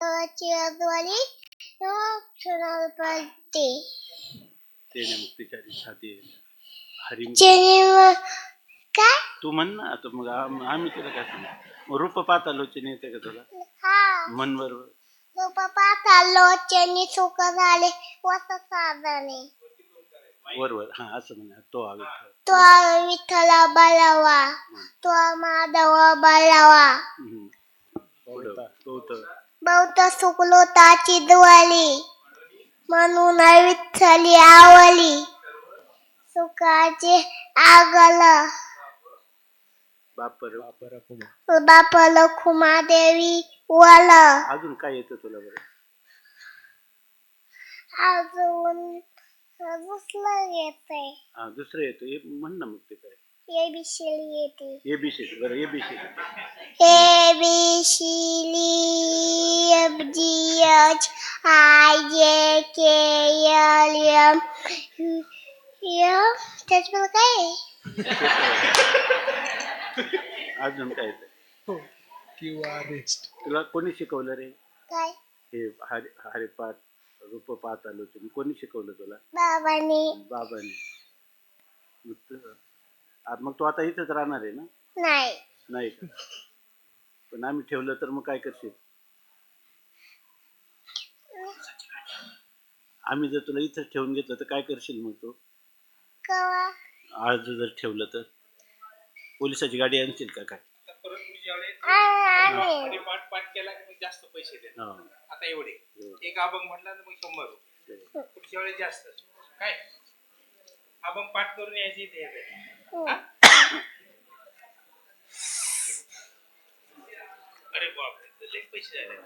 आजवाली सोनार पडते तेने छाती हरी काय तू म्हण ना आता मग आम- आम्ही तुला काय सांगू? मग रूप पाहता लोचन येते का तुला? हा. मन बरोबर तो पप्पा चाललो चेनी सुख झाले वस साधने. वरवर हा असं म्हणा. तो हवे तो विठ्ठला बलावा. तो माधवा बलावा. तो तर बहुत सुकलो ताची दुवाली म्हणून विठ्ठली आवली. सुखाचे आगल. बापर बापल खुमादेवी वल. अजून काय येतं तुला बरं? अजून दुसरं येते हा दुसरं येतं. हे म्हण ना मग ते काय? ए बी शिली येते. ए बी सी बरं A B C A B C H I J K L M M त्याच्यामध्ये काय? अजून काय येतं किंवा रेस्ट. तुला कोणी शिकवलं रे? काय? हे हरि हरिपाठ रूप पाहता लोचन कोणी शिकवलं तुला? बाबाने. बाबांनी. मग तू- आ- मग तू आता इथंच राहणार आहे ना? नाही. नाही का? पण आम्ही ठेवलं तर मग काय करशील? आम्ही जर तुला इथंच ठेवून घेतलं तर काय करशील मग तू? कवा? आज जर ठेवलं तर? पोलिसाची गाडी आणशील का काय? परत मी ज्यावेळेस आणि आणि पाठ पाठ केला की मग जास्त पैसे दे हा. आता एवढे. एवढे. एक अभंग म्हटला तर मग शंभर रुपये. पुढच्या वेळेस जास्त. काय? अभंग पाठ करून यायची इथे येते. अरे बापरे लई पैसे झाले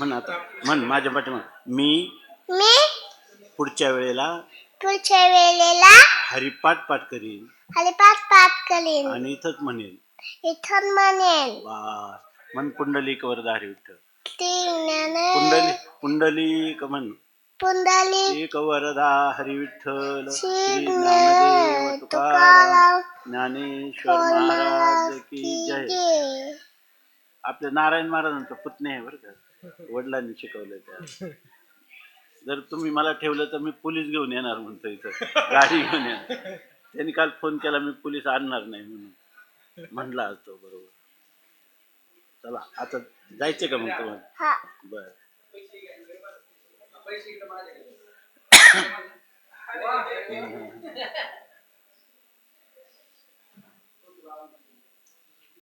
म्हण आता. म्हण माझ्या पाठीमाग. मी मी पुढच्या वेळेला पुढच्या वेळेला हरिपाठ पाठ करीन. पाच पाच करीन. आणि इथंच म्हणेन. इथून म्हणेन. बस म्हण पुंडलिक वरदा हरी विठ्ठल पुंडली पुंडलिक म्हण. पुंडली एक वरदा हरी विठ्ठल. श्री श्री ज्ञानदेव तुकाराम. तुकाराम. ज्ञानेश्वर महाराज की जय. आपल्या नारायण महाराजांचा पुतणे आहे बरं का. वडिलांनी शिकवलं त्या. जर तुम्ही मला ठेवलं तर मी पोलीस घेऊन येणार म्हणतो इथं. गाडी घेऊन येणार. त्यांनी काल फोन केला मी पोलीस आणणार नाही म्हणून. म्हणला असतो बरोबर. चला आता जायचे का मग तुम्हाला? बर.